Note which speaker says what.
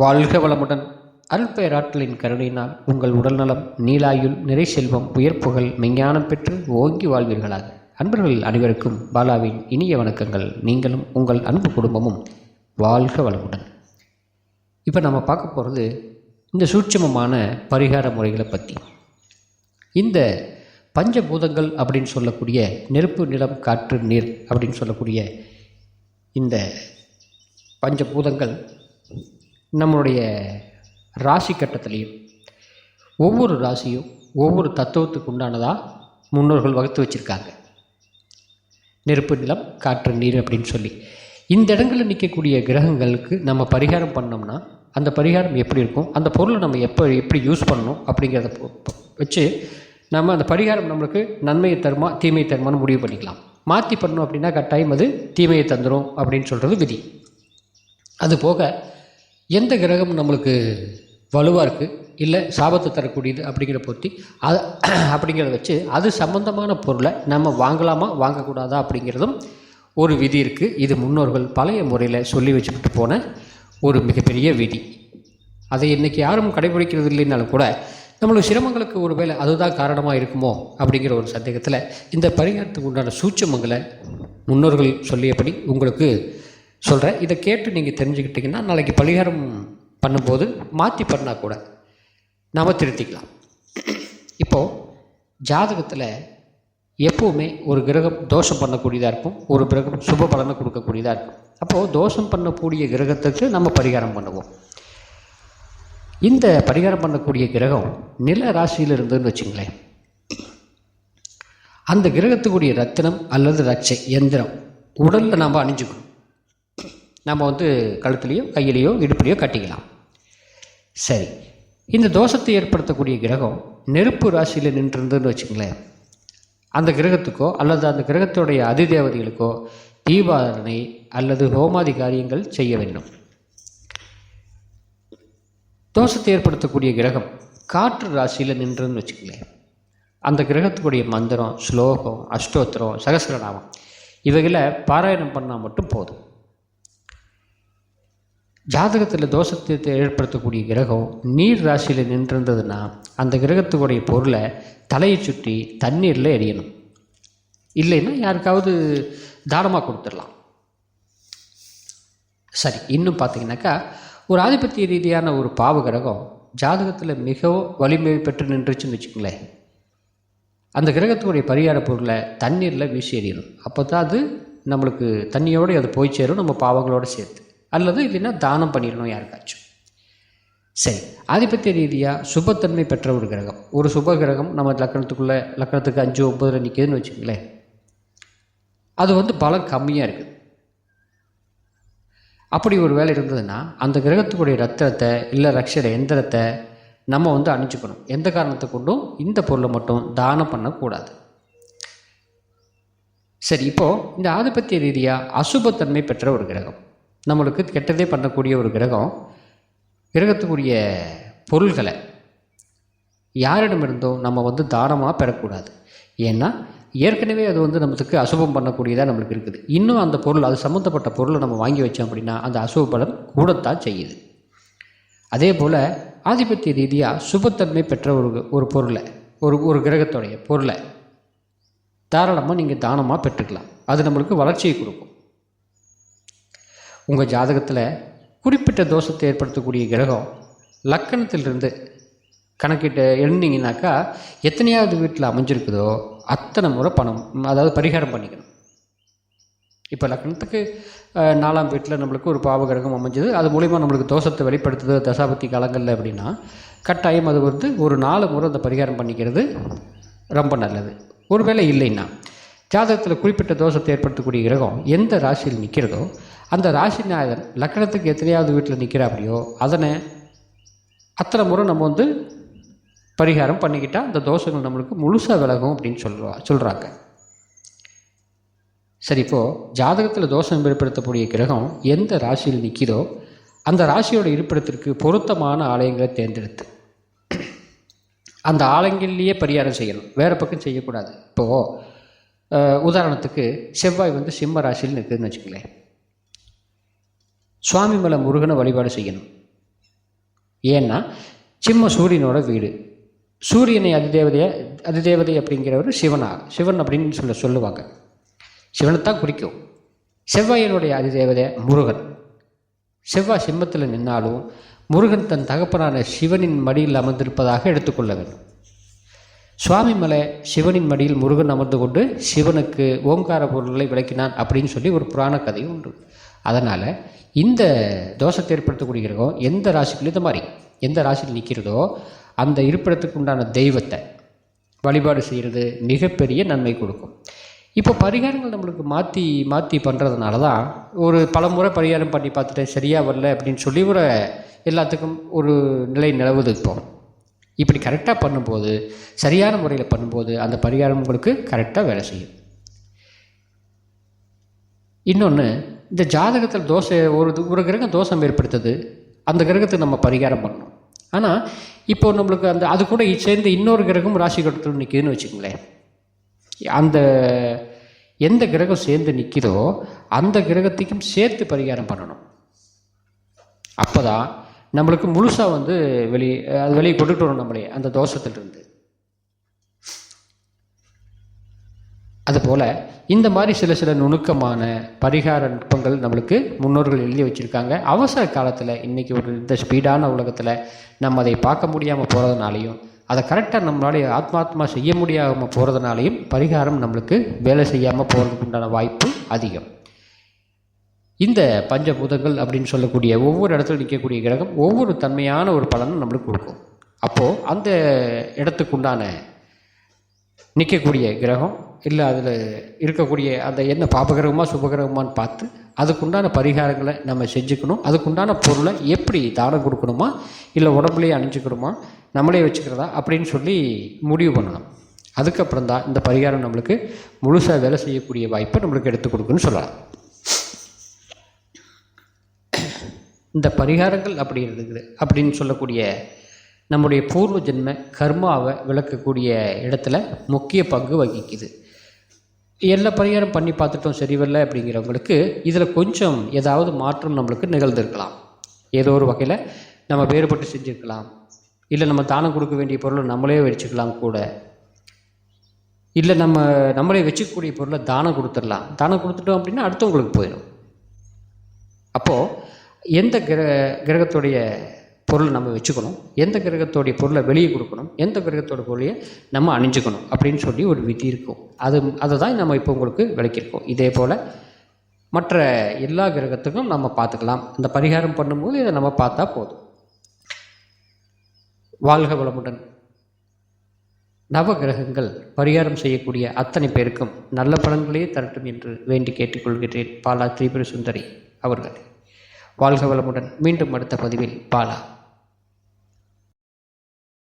Speaker 1: வாழ்க வளமுடன். அல்பெயராற்றலின் கருணையினால் உங்கள் உடல்நலம் நீலாயுள் நிறை செல்வம் உயர் புகழ் மெஞ்ஞானம் பெற்று ஓங்கி வாழ்வீர்களாக. அன்பர்கள் அனைவருக்கும் பாலாவின் இனிய வணக்கங்கள். நீங்களும் உங்கள் அன்பு குடும்பமும் வாழ்க வளமுடன். இப்போ நம்ம பார்க்க போகிறது இந்த சூட்சமமான பரிகார முறைகளை பற்றி இந்த பஞ்சபூதங்கள் அப்படின்னு சொல்லக்கூடிய நெருப்பு நிலம் காற்று நீர் அப்படின்னு சொல்லக்கூடிய இந்த பஞ்சபூதங்கள் நம்மளுடைய ராசி கட்டத்துலேயும் ஒவ்வொரு ராசியும் ஒவ்வொரு தத்துவத்துக்கு உண்டானதாக முன்னோர்கள் வகுத்து வச்சுருக்காங்க. நெருப்பு நிலம் காற்று நீர் அப்படின்னு சொல்லி. இந்த இடங்களில் நிற்கக்கூடிய கிரகங்களுக்கு நம்ம பரிகாரம் பண்ணோம்னா அந்த பரிகாரம் எப்படி இருக்கும்? அந்த பொருளை நம்ம எப்போ எப்படி யூஸ் பண்ணணும் அப்படிங்கிறத வச்சு நம்ம அந்த பரிகாரம் நம்மளுக்கு நன்மையை தருமா தீமையை தருமான்னு முடிவு பண்ணிக்கலாம். மாற்றி பண்ணணும் அப்படின்னா கட்டாயம் அது தீமையை தந்துடும் அப்படின்னு சொல்கிறது விதி. அது போக எந்த கிரகம் நம்மளுக்கு வலுவாக இருக்குது இல்லை சாபத்தை தரக்கூடியது அப்படிங்கிற பொறுத்தி அது அப்படிங்கிறத வச்சு அது சம்பந்தமான பொருளை நம்ம வாங்கலாமா வாங்கக்கூடாதா அப்படிங்கிறதும் ஒரு விதி இருக்குது இது முன்னோர்கள் பழைய முறையில் சொல்லி வச்சுக்கிட்டு போன ஒரு மிகப்பெரிய விதி. அதை இன்றைக்கி யாரும் கடைபிடிக்கிறது இல்லைனாலும் கூட நம்மளுக்கு சிரமங்களுக்கு ஒரு வேளை அதுதான் காரணமாக இருக்குமோ அப்படிங்கிற ஒரு சந்தேகத்தில் இந்த பரிகாரத்துக்கு உண்டான சூட்சமங்களை முன்னோர்கள் சொல்லியபடி உங்களுக்கு சொல்கிறேன் இதை கேட்டு நீங்கள் தெரிஞ்சுக்கிட்டிங்கன்னா நாளைக்கு பரிகாரம் பண்ணும்போது மாற்றி பண்ணால் கூட நாம் திருத்திக்கலாம். இப்போது ஜாதகத்தில் எப்போவுமே ஒரு கிரகம் தோஷம் பண்ணக்கூடியதாக இருக்கும் ஒரு கிரகம் சுப பலனை கொடுக்கக்கூடியதாக இருக்கும். அப்போது தோஷம் பண்ணக்கூடிய கிரகத்துக்கு நம்ம பரிகாரம் பண்ணுவோம். இந்த பரிகாரம் பண்ணக்கூடிய கிரகம் நில ராசியில் இருந்ததுன்னு வச்சுங்களேன். அந்த கிரகத்துக்குரிய ரத்தினம் அல்லது ரட்சை எந்திரம் உடலில் நாம் அணிஞ்சுக்கணும். நம்ம வந்து கழுத்துலேயோ கையிலையோ இடுப்புலையோ கட்டிக்கலாம். சரி. இந்த தோஷத்தை ஏற்படுத்தக்கூடிய கிரகம் நெருப்பு ராசியில் நின்றிருந்ததுன்னு வச்சுங்களேன் அந்த கிரகத்துக்கோ அல்லது அந்த கிரகத்துடைய அதிதேவதைகளுக்கோ தீபாரணை அல்லது ஹோமாதி காரியங்கள் செய்ய வேண்டும். தோஷத்தை ஏற்படுத்தக்கூடிய கிரகம் காற்று ராசியில் நின்றுன்னு வச்சுக்கங்களேன். அந்த கிரகத்துக்குடைய மந்திரம் ஸ்லோகம் அஷ்டோத்திரம் சகசிரநாமம் இவைகளை பாராயணம் பண்ணால் மட்டும் போதும். ஜாதகத்தில் தோஷத்தை ஏற்படுத்தக்கூடிய கிரகம் நீர் ராசியில் நின்றிருந்ததுன்னா அந்த கிரகத்துடைய பொருளை தலையை சுற்றி தண்ணீரில் எரியணும். இல்லைன்னா யாருக்காவது தானமாக கொடுத்துடலாம். சரி இன்னும் பார்த்தீங்கன்னாக்கா ஒரு ஆதிபத்திய ரீதியான ஒரு பாவ கிரகம் ஜாதகத்தில் மிகவும் வலிமை பெற்று நின்றுச்சுன்னு வச்சுக்கோங்களேன். அந்த கிரகத்துடைய பரிகார பொருளை தண்ணீரில் வீசி எறியணும். அப்போ தான் அது நம்மளுக்கு தண்ணியோடு அது போய் சேரும் நம்ம பாவங்களோடு சேர்த்து. அல்லது இல்லைன்னா தானம் பண்ணிடணும் யாருக்காச்சும். சரி ஆதிபத்திய ரீதியாக சுபத்தன்மை பெற்ற ஒரு கிரகம். ஒரு சுப கிரகம் நம்ம லக்கணத்துக்குள்ளே லக்கணத்துக்கு அஞ்சு ஒம்பதில் நிற்கிதுன்னு வச்சுக்கங்களேன். அது வந்து பலம் கம்மியாக இருக்குது. அப்படி ஒரு வேலை இருந்ததுன்னா அந்த கிரகத்துக்குடைய ரத்தத்தை இல்லை ரக்ஷர எந்திரத்தை நம்ம வந்து அணிஞ்சுக்கணும். எந்த காரணத்தை கொண்டும்? இந்த பொருளை மட்டும் தானம் பண்ணக்கூடாது. சரி இப்போது இந்த ஆதிபத்திய ரீதியாக அசுபத்தன்மை பெற்ற ஒரு கிரகம். நம்மளுக்கு கெட்டதே பண்ணக்கூடிய ஒரு கிரகம் கிரகத்துக்குரிய பொருள்களை யாரிடமிருந்தோ நம்ம வந்து தானமாக பெறக்கூடாது. ஏன்னா ஏற்கனவே அது வந்து நம்மளுக்கு அசுபம் பண்ணக்கூடியதாக நம்மளுக்கு இருக்குது. இன்னும் அந்த பொருள் அது சம்மந்தப்பட்ட பொருளை நம்ம வாங்கி வச்சோம் அப்படின்னா அந்த அசுப பலன் கூடத்தான் செய்யுது. அதே போல் ஆதிபத்திய ரீதியாக சுபத்தன்மை பெற்ற ஒரு ஒரு பொருளை ஒரு ஒரு கிரகத்துடைய பொருளை தாராளமாக நீங்கள் தானமாக பெற்றுக்கலாம். அது நம்மளுக்கு வளர்ச்சியை கொடுக்கும். உங்கள் ஜாதகத்தில் குறிப்பிட்ட தோஷத்தை ஏற்படுத்தக்கூடிய கிரகம் லக்கணத்திலிருந்து கணக்கிட்டு எழுந்தீங்கன்னாக்கா எத்தனையாவது வீட்டில் அமைஞ்சிருக்குதோ அத்தனை முறை பணம் அதாவது பரிகாரம் பண்ணிக்கணும். இப்போ லக்னத்துக்கு நாலாம் வீட்டில் நம்மளுக்கு ஒரு பாவகிரகம் அமைஞ்சது. அது மூலிமா நம்மளுக்கு தோஷத்தை வெளிப்படுத்துது தசாபத்தி காலங்களில் அப்படின்னா கட்டாயம் அது வந்து ஒரு நாலு முறை அந்த பரிகாரம் பண்ணிக்கிறது ரொம்ப நல்லது. ஒருவேளை இல்லைன்னா ஜாதகத்தில் குறிப்பிட்ட தோஷத்தை ஏற்படுத்தக்கூடிய கிரகம் எந்த ராசியில் நிற்கிறதோ அந்த ராசி நாயகன் லக்கணத்துக்கு எத்தனையாவது வீட்டில் நிற்கிறாப்படியோ அதனை அத்தனை முறை நம்ம வந்து பரிகாரம் பண்ணிக்கிட்டால் அந்த தோஷங்கள் நம்மளுக்கு முழுசாக விலகும் அப்படின்னு சொல்லுவா சொல்கிறாங்க சரி இப்போது ஜாதகத்தில் தோஷம் ஏற்படுத்தக்கூடிய கிரகம் எந்த ராசியில் நிற்கிதோ அந்த ராசியோட இருப்பிடத்திற்கு பொருத்தமான ஆலயங்களை தேர்ந்தெடுத்து அந்த ஆலயங்கள்லேயே பரிகாரம் செய்யணும். வேறு பக்கம் செய்யக்கூடாது. இப்போது உதாரணத்துக்கு செவ்வாய் வந்து சிம்ம ராசியில் நிற்குதுன்னு வச்சுக்கங்களேன். சுவாமிமலை முருகனை வழிபாடு செய்யணும். ஏன்னா சிம்ம சூரியனோட வீடு. சூரியனை அதிதேவதைய அதிதேவதை அப்படிங்கிறவர் சிவனா சிவன் அப்படின்னு சொல்ல சொல்லுவாங்க. சிவனைத்தான் குறிக்கும். செவ்வாயனுடைய அதிதேவதை முருகன். செவ்வாய் சிம்மத்தில் நின்னாலும் முருகன் தன் தகப்பனான சிவனின் மடியில் அமர்ந்திருப்பதாக எடுத்துக்கொள்ள வேண்டும். சுவாமி மலை சிவனின் மடியில் முருகன் அமர்ந்து கொண்டு சிவனுக்கு ஓங்கார பொருள்களை விளக்கினான் அப்படின்னு சொல்லி ஒரு புராண கதையும் உண்டு. அதனால் இந்த தோஷத்தை ஏற்படுத்தக்கூடிய கிரகம் எந்த ராசிக்குள்ளே இந்த மாதிரி எந்த ராசியில் நிற்கிறதோ அந்த இருப்பிடத்துக்கு உண்டான தெய்வத்தை வழிபாடு செய்கிறது மிகப்பெரிய நன்மை கொடுக்கும். இப்போ பரிகாரங்கள் நம்மளுக்கு மாற்றி மாற்றி பண்ணுறதுனால தான் ஒரு பல முறை பரிகாரம் பண்ணி பார்த்துட்டேன் சரியாக வரல அப்படின்னு சொல்லி ஒரு எல்லாத்துக்கும் ஒரு நிலை நிலவுது இப்போ. இப்படி கரெக்டாக பண்ணும்போது சரியான முறையில் பண்ணும்போது அந்த பரிகாரம் உங்களுக்கு கரெக்டாக வேலை செய்யும். இன்னொன்று இந்த ஜாதகத்தில் தோசை ஒரு ஒரு கிரகம் தோஷம் ஏற்படுத்துது. அந்த கிரகத்துக்கு நம்ம பரிகாரம் பண்ணணும். ஆனால் இப்போ நம்மளுக்கு அந்த அது கூட சேர்ந்து இன்னொரு கிரகம் ராசி கட்டத்தில் நிற்கிதுன்னு வச்சுக்கோங்களேன். அந்த எந்த கிரகம் சேர்ந்து நிற்கிதோ அந்த கிரகத்துக்கும் சேர்த்து பரிகாரம் பண்ணணும். அப்போ தான் நம்மளுக்கு முழுசாக வந்து வெளியே அது வெளியே கொண்டுட்டு வரும் நம்மளே அந்த தோஷத்துலேருந்து. அதுபோல் இந்த மாதிரி சில சில நுணுக்கமான பரிகார நுட்பங்கள் நம்மளுக்கு முன்னோர்கள் எழுதி வச்சுருக்காங்க. அவசர காலத்தில் இன்றைக்கி ஒரு இந்த ஸ்பீடான உலகத்தில் நம்ம அதை பார்க்க முடியாமல் போகிறதுனாலையும் அதை கரெக்டாக நம்மளால ஆத்மாத்மா செய்ய முடியாமல் போகிறதுனாலையும் பரிகாரம் நம்மளுக்கு வேலை செய்யாமல் போகிறதுக்கு உண்டான வாய்ப்பு அதிகம். இந்த பஞ்சபூதங்கள் அப்படின்னு சொல்லக்கூடிய ஒவ்வொரு இடத்துல நிற்கக்கூடிய கிரகம் ஒவ்வொரு தன்மையான ஒரு பலனும் நம்மளுக்கு கொடுக்கும். அப்போது அந்த இடத்துக்கு உண்டான நிற்கக்கூடிய கிரகம் இல்லை அதில் இருக்கக்கூடிய அந்த என்ன பாபகிரகமாக சுபகிரகமான்னு பார்த்து அதுக்குண்டான பரிகாரங்களை நம்ம செஞ்சுக்கணும். அதுக்குண்டான பொருளை எப்படி தானம் கொடுக்கணுமா இல்லை உடம்புலேயே அணிஞ்சுக்கணுமா நம்மளே வச்சுக்கிறதா அப்படின்னு சொல்லி முடிவு பண்ணணும். அதுக்கப்புறம் தான் இந்த பரிகாரம் நம்மளுக்கு முழுசாக வேலை செய்யக்கூடிய வாய்ப்பை நம்மளுக்கு எடுத்து கொடுக்குன்னு சொல்லலாம். இந்த பரிகாரங்கள் அப்படி இருக்குது. அப்படின்னு சொல்லக்கூடிய நம்முடைய பூர்வ ஜென்ம கர்மாவை விளக்கக்கூடிய இடத்துல முக்கிய பங்கு வகிக்குது. எல்லா பரிகாரம் பண்ணி பார்த்துட்டோம் சரி அப்படிங்கிறவங்களுக்கு இதில் கொஞ்சம் ஏதாவது மாற்றம் நம்மளுக்கு நிகழ்ந்திருக்கலாம். ஏதோ ஒரு வகையில் நம்ம வேறுபட்டு செஞ்சுருக்கலாம். இல்லை நம்ம தானம் கொடுக்க வேண்டிய பொருளை நம்மளே வச்சுக்கலாம் கூட. இல்லை நம்ம நம்மளே வச்சுக்கக்கூடிய பொருளை தானம் கொடுத்துடலாம். தானம் கொடுத்துட்டோம் அப்படின்னா அடுத்தவங்களுக்கு போயிடும். அப்போது எந்த கிர கிரகத்துடைய பொருளை நம்ம வச்சுக்கணும். எந்த கிரகத்தோடைய பொருளை வெளியே கொடுக்கணும். எந்த கிரகத்தோட பொருளையை நம்ம அணிஞ்சுக்கணும் அப்படின்னு சொல்லி ஒரு விதி இருக்கும். அது அதை தான் நம்ம இப்போ உங்களுக்கு விளக்கியிருக்கோம். இதே போல் மற்ற எல்லா கிரகத்துக்கும் நம்ம பார்த்துக்கலாம். இந்த பரிகாரம் பண்ணும்போது இதை நம்ம பார்த்தா போதும். வாழ்க வளமுடன். நவ கிரகங்கள் பரிகாரம் செய்யக்கூடிய அத்தனை பேருக்கும் நல்ல பலன்களையே தரட்டும் என்று வேண்டி கேட்டுக்கொள்கிறேன். பாலா திரிபுர சுந்தரி அவர்கள். வாழ்க வளமுடன். மீண்டும் அடுத்த பதிவில் பாலா.